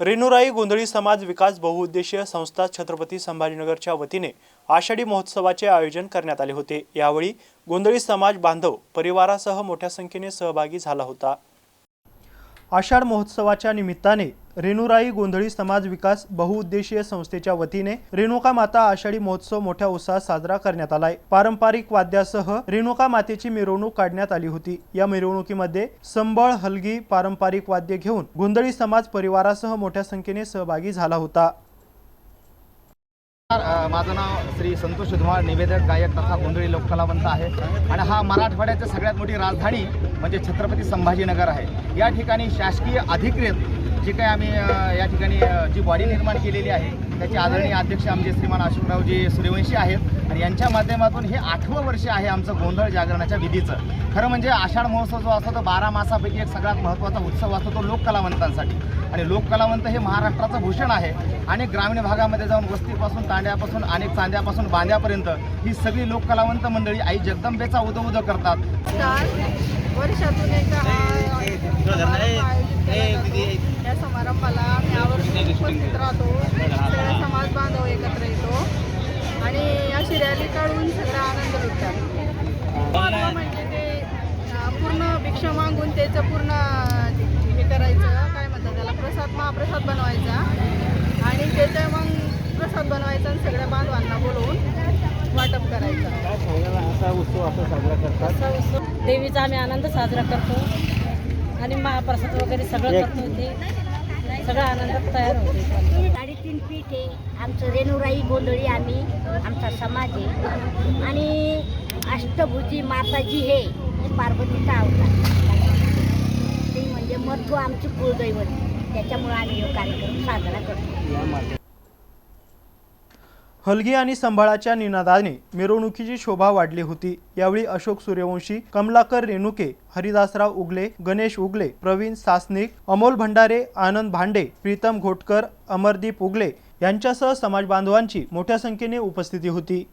रेणुराई गोंधळी समाज विकास बहुउद्देशीय संस्था छत्रपती संभाजीनगरच्या वतीने आषाढी महोत्सवाचे आयोजन करण्यात आले होते. यावेळी गोंधळी समाज बांधव परिवारासह मोठ्या संख्येने सहभागी झाला होता. आषाढ महोत्सवाच्या निमित्ताने रेणुराई गोंधळी समाज विकास बहुउद्देशीय संस्थेच्या वतीने रेणुका माता आषाढी महोत्सव मोठ्या उत्साहात साजरा करण्यात आलाय. पारंपरिक वाद्यासह रेणुका मातेची मिरवणूक काढण्यात आली होती. या मिरवणुकीमध्ये संबळ हलगी पारंपरिक वाद्य घेऊन गोंधळी समाज परिवारासह मोठ्या संख्येने सहभागी झाला होता. माझं नाव श्री संतोष धुमाळ निवेदक गायक तथा गोंधळी लोककलावंत आहे. आणि हा मराठवाड्याची सगळ्यात मोठी राजधानी म्हणजे छत्रपती संभाजीनगर आहे. या ठिकाणी शासकीय अधिकृत जे काही आम्ही या ठिकाणी जी बॉडी निर्माण केलेली आहे त्याचे आदरणीय अध्यक्ष आमचे श्रीमान अशोकरावजी सूर्यवंशी आहेत आणि यांच्या माध्यमातून हे आठवं वर्ष आहे आमचं गोंधळ जागरणाच्या विधीचं. खरं म्हणजे आषाढ महोत्सव जो असतो तो बारा मासापैकी एक सगळ्यात महत्त्वाचा उत्सव असतो तो लोककलावंतांसाठी. आणि लोककलावंत हे महाराष्ट्राचं भूषण आहे. आणि ग्रामीण भागामध्ये जाऊन वस्तीपासून तांड्यापासून अनेक चांद्यापासून बांध्यापर्यंत ही सगळी लोककलावंत मंडळी आई जगदंबेचा उदो उदो करतात. वर्षातून समारंभाला आम्ही आवर्जून उपस्थित राहतो. सगळे समाज बांधव एकत्र येतो. आणि अशी रॅली काढून सगळा आनंद लुटतात म्हणजे ते पूर्ण भिक्षा मागून त्याचं पूर्ण हे करायचं. काय म्हणतात त्याला? प्रसाद महाप्रसाद बनवायचा. आणि त्याचं मग प्रसाद बनवायचा आणि सगळ्या बांधवांना बोलवून वाटप करायचं. असा उत्सव देवीचा आम्ही आनंद साजरा करतो. आणि महाप्रसाद वगैरे सगळं करतो ते सगळं आनंदात तयार होते साडेतीन पीठ आहे. आमचं रेणुराई गोंधळी आम्ही आमचा समाज आहे. आणि अष्टभुजी माताजी हे पार्वतीचा अवतार. ते म्हणजे महत्त्व आमची कुळदैवत. त्याच्यामुळे आम्ही हा कार्यक्रम साजरा करतो. हलगी आणि संभाळाच्या निनादाने मिरवणुकीची शोभा वाढली होती. यावेळी अशोक सूर्यवंशी कमलाकर रेणुके हरिदासराव उगले गणेश उगले प्रवीण सासनिक अमोल भंडारे आनंद भांडे प्रीतम घोटकर अमरदीप उगले यांच्यासह समाजबांधवांची मोठ्या संख्येने उपस्थिती होती.